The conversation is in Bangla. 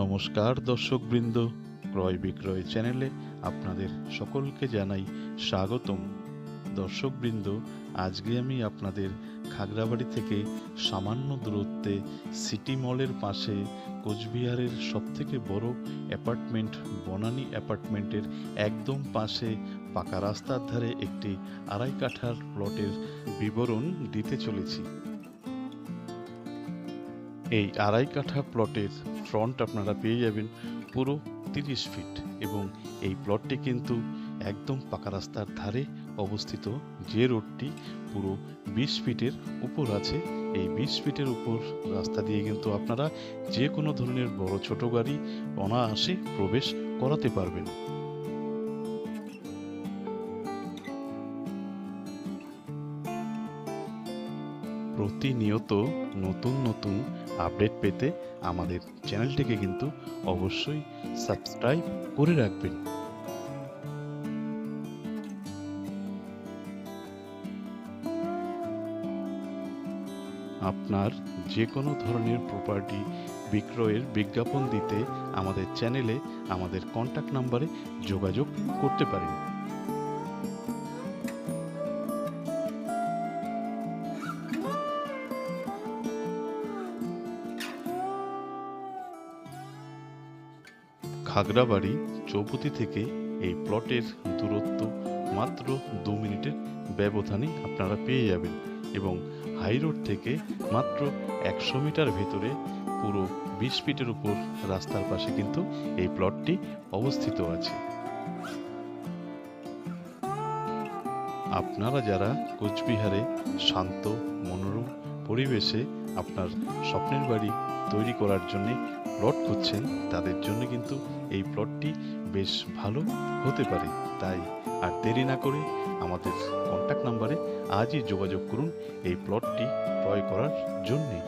নমস্কার দর্শকবৃন্দ, ক্রয় বিক্রয় চ্যানেলে আপনাদের সকলকে জানাই স্বাগতম। দর্শকবৃন্দ, আজকে আমি আপনাদের খাগড়াবাড়ি থেকে সামান্য দূরত্বে সিটি মলের পাশে কোচবিহারের সবথেকে বড় অ্যাপার্টমেন্ট, বনানী অ্যাপার্টমেন্টের একদম পাশে পাকা রাস্তার ধারে একটি আড়াই কাঠার প্লটের বিবরণ দিতে চলেছি। এই আড়াই কাঠা প্লটের ফ্রন্ট আপনারা পেয়ে যাবেন পুরো তিরিশ ফিট এবং এই প্লটটি কিন্তু একদম পাকা রাস্তার ধারে অবস্থিত যে রোডটি পুরো বিশ ফিটের উপর আছে। এই বিশ ফিটের উপর রাস্তা দিয়ে কিন্তু আপনারা যে কোনো ধরনের বড় ছোট গাড়ি অনায়াসে প্রবেশ করাতে পারবেন। প্রতিনিয়ত নতুন নতুন আপডেট পেতে আমাদের চ্যানেলটিকে কিন্তু অবশ্যই সাবস্ক্রাইব করে রাখবেন। আপনার যে কোনো ধরনের প্রপার্টি বিক্রয়ের বিজ্ঞাপন দিতে আমাদের চ্যানেলে আমাদের কন্ট্যাক্ট নাম্বারে যোগাযোগ করতে পারেন। খাগড়াবাড়ি চৌপতি থেকে এই প্লটের দূরত্ব মাত্র দু মিনিটের ব্যবধানে আপনারা পেয়ে যাবেন এবং হাই রোড থেকে মাত্র একশো মিটার ভেতরে পুরো বিশ ফিটের উপর রাস্তার পাশে কিন্তু এই প্লটটি অবস্থিত আছে। আপনারা যারা কোচবিহারে শান্ত, মনোরম পরিবেশে আপনার স্বপ্নের বাড়ি তৈরি করার জন্য প্লট করছেন তাদের জন্য কিন্তু এই প্লটটি বেশ ভালো হতে পারে। তাই আর দেরি না করে আমাদের কন্ট্যাক্ট নাম্বারে আজই যোগাযোগ করুন এই প্লটটি ক্রয় করার জন্যে।